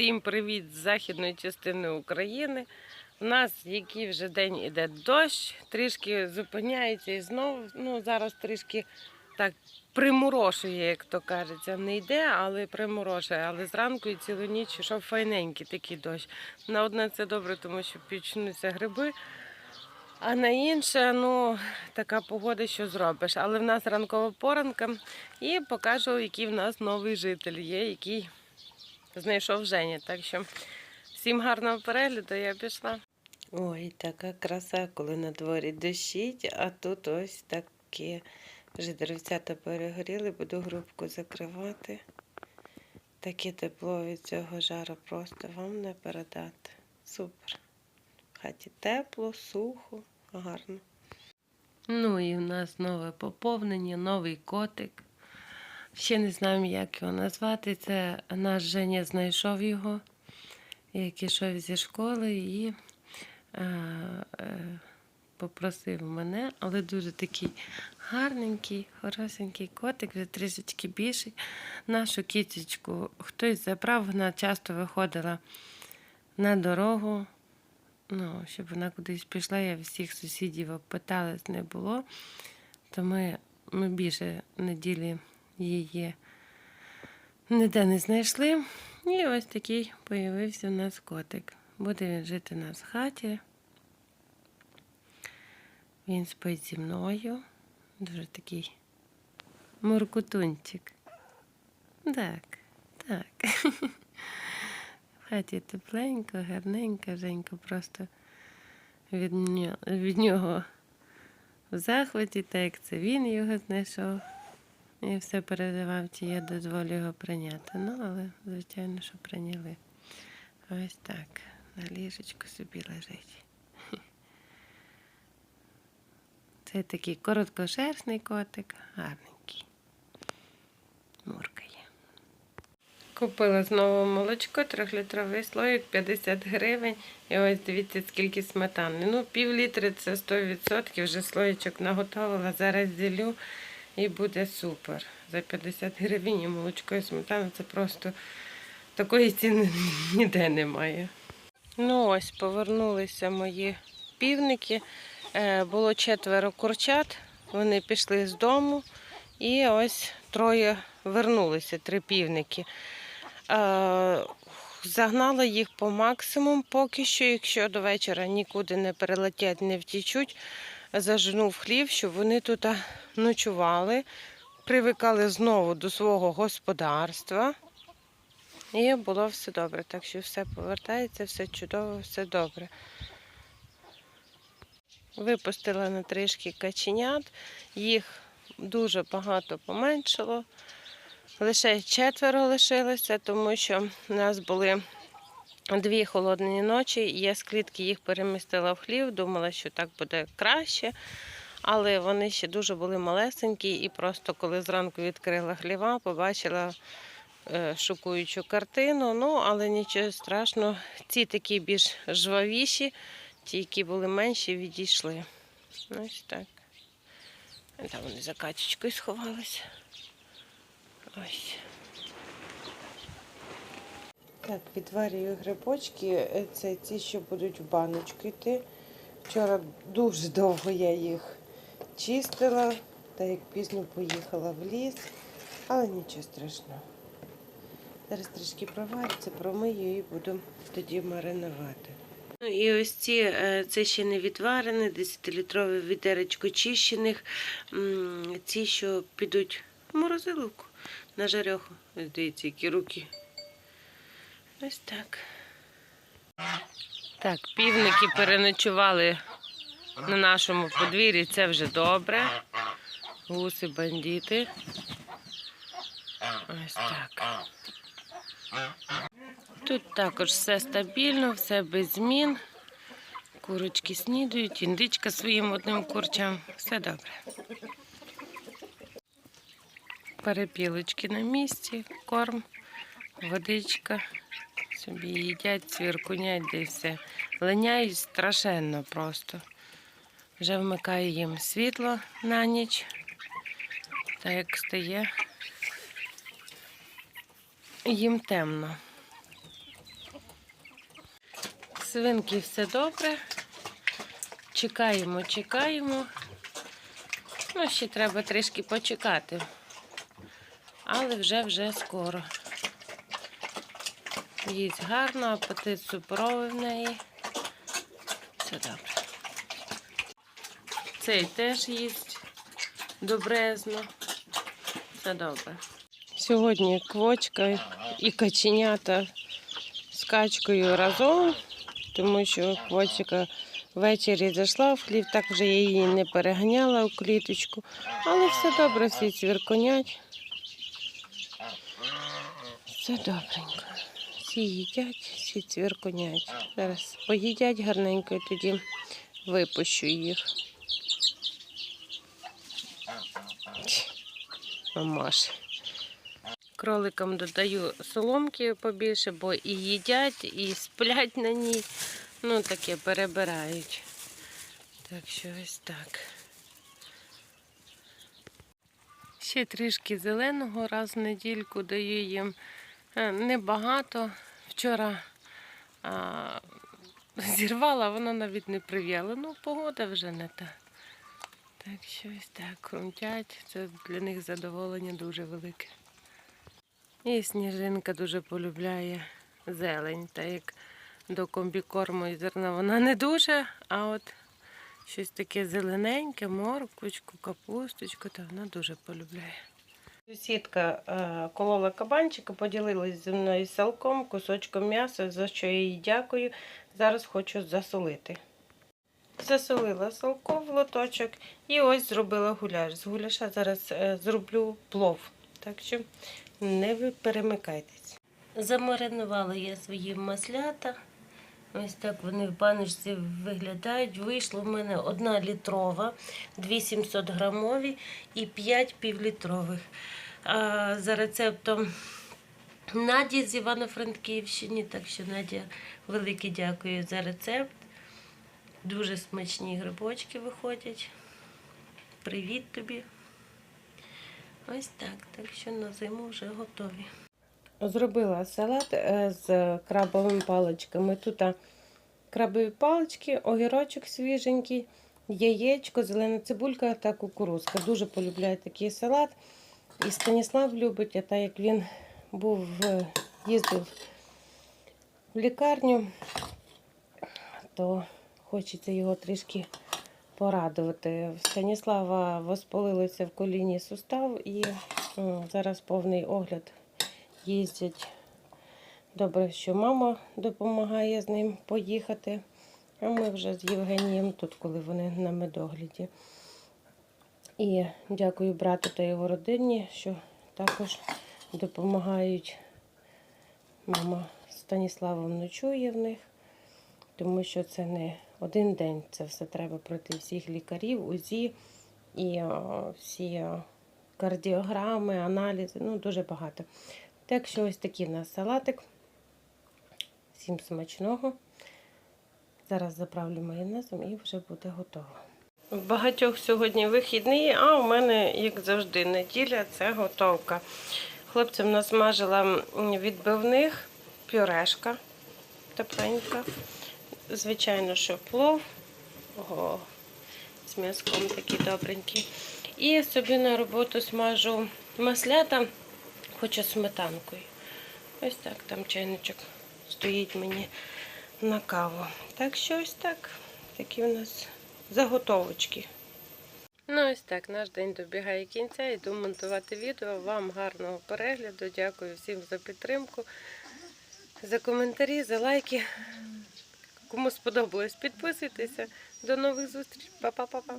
Всім привіт з західної частини України. У нас який вже день іде дощ, трішки зупиняється і знову ну, зараз трішки так примурошує, як то кажеться. Не йде, але примурошує. Але зранку і цілу ніч йшов файненький такий дощ. На одне це добре, тому що підчнуться гриби. А на інше, ну, така погода, що зробиш. Але в нас ранкова поранка і покажу, який в нас новий житель є, який знайшов Женя. Так що всім гарного перегляду, я пішла. Ой, така краса, коли на дворі дощить, а тут ось таке. Вже деревцята перегоріли, буду грубку закривати. Таке тепло від цього жару просто вам не передати. Супер. В хаті тепло, сухо, гарно. Ну і в нас нове поповнення, новий котик. Ще не знаємо, як його назвати. Це наш Женя знайшов його, як ішов зі школи і е, е, попросив мене, але дуже такий гарненький, хорошенький котик, вже трішечки більший. Нашу кітечку хтось забрав, вона часто виходила на дорогу. Ну, щоб вона кудись пішла, я всіх сусідів опиталась, не було. То ми, ми більше неділі її ніде не знайшли. І ось такий появився у нас котик. Буде він жити у нас в хаті. Він спить зі мною. Дуже такий муркутунчик. Так, так. В хаті тепленько, гарненько, Женько просто від нього, в захваті, так це він його знайшов. І все переживав, чи я дозволю його прийняти. Ну, але, звичайно, що прийняли. Ось так. На ліжечку собі лежить. Це такий короткошерстний котик, гарненький. Муркає. Купила знову молочко, трьохлітровий слоїк, 50 гривень. І ось дивіться, скільки сметани. Ну, пів літри це 100%, вже слоєчок наготовила, зараз ділю і буде супер. За 50 гривень і молочко і сметана це просто такої ціни ніде немає. Ну ось повернулися мої півники. Е, Було четверо курчат, вони пішли з дому і ось троє вернулися, три півники. Е, Загнала їх по максимум поки що, якщо до вечора нікуди не перелетять, не втічуть. Заженув хлів, щоб вони тут ночували, привикали знову до свого господарства. І було все добре. Так що все повертається, все чудово, все добре. Випустила на трішки каченят, їх дуже багато поменшало. Лише четверо лишилося, тому що у нас були дві холодні ночі. Я з клітки їх перемістила в хлів, думала, що так буде краще. Але вони ще дуже були малесенькі, і просто коли зранку відкрила хліва, побачила е, шокуючу картину. Ну, але нічого страшного. Ці такі більш жвавіші, ті, які були менші, відійшли. Ось так. Там вони за качечкою сховалися. Ось. Так, відварюю грибочки. Це ті, що будуть в баночку йти. Вчора дуже довго я їх чистила, та як пізно поїхала в ліс, але нічого страшного. Зараз трішки провариться, промию і буду тоді маринувати. Ну і ось ці, е, це ще не відварене, 10-літрове відеречко чищених. Ці, що підуть в морозиловку на жарьоху. Дивіться, які руки. Ось так. Так, півники переночували на нашому подвір'ї, це вже добре. Гуси, бандити. Ось так. Тут також все стабільно, все без змін. Курочки снідують, індичка своїм одним курчам. Все добре. Перепілочки на місці, корм, водичка. Собі їдять, цвіркунять, де все. Линяють страшенно просто. Вже вмикаю їм світло на ніч. Та як стає, їм темно. свинки все добре. Чекаємо, чекаємо. Ну, ще треба трішки почекати. Але вже вже скоро. Їсть гарно, апетит суперовий в неї. Все добре. Цей теж їсть добрезно. Все добре. Сьогодні квочка і каченята з качкою разом, тому що квочка ввечері зайшла в хлів, так вже я її не переганяла у кліточку. Але все добре, всі цвірконять. Все добренько. Всі їдять, всі цвірконять. Зараз поїдять гарненько і тоді випущу їх. Мамаш. Кроликам додаю соломки побільше, бо і їдять, і сплять на ній. Ну, таке перебирають. Так що ось так. Ще трішки зеленого раз в недільку даю їм. Е, Небагато. Вчора а, зірвала, воно навіть не прив'яла. Ну, погода вже не та. Так що ось так хрумтять. Це для них задоволення дуже велике. І сніжинка дуже полюбляє зелень, так як до комбікорму і зерна вона не дуже, а от щось таке зелененьке, морквочку, капусточку, то вона дуже полюбляє. Сусідка е, колола кабанчика, поділилась зі мною салком, кусочком м'яса, за що я їй дякую. Зараз хочу засолити. Засолила салко в лоточок і ось зробила гуляш. З гуляша зараз е, зроблю плов. Так що не перемикайтесь. Замаринувала я свої маслята. Ось так вони в баночці виглядають. Вийшло в мене одна літрова, дві 700 грамові і 5 півлітрових. А за рецептом Наді з Івано-Франківщини. Так що, Надя, велике дякую за рецепт. Дуже смачні грибочки виходять. Привіт тобі. Ось так. Так що на зиму вже готові. Зробила салат е, з крабовими паличками. Тут крабові палички, огірочок свіженький, яєчко, зелена цибулька та кукурузка. Дуже полюбляю такий салат. І Станіслав любить, а так як він був їздив в лікарню, то хочеться його трішки порадувати. В Станіслава воспалилося в коліні сустав і зараз повний огляд їздять. Добре, що мама допомагає з ним поїхати. А ми вже з Євгенієм тут, коли вони на медогляді. І дякую брату та його родині, що також допомагають. Мама Станіславом ночує в них, тому що це не один день. Це все треба пройти всіх лікарів, УЗІ і всі кардіограми, аналізи. Ну, дуже багато. Так що ось такий в нас салатик. Всім смачного. Зараз заправлю майонезом і вже буде готово. У багатьох сьогодні вихідний, а у мене, як завжди, неділя це готовка. Хлопцям насмажила відбивних пюрешка тепленька. Звичайно, що плов. Ого, з м'язком такий добренький. І собі на роботу смажу маслята, хочу сметанкою. Ось так, там чайничок стоїть мені на каву. Так що ось так. Такі у нас заготовочки. Ну, ось так, наш день добігає кінця. Йду монтувати відео. Вам гарного перегляду. Дякую всім за підтримку, за коментарі, за лайки. Кому сподобалось, підписуйтеся. До нових зустрічей. Па-па-па-па.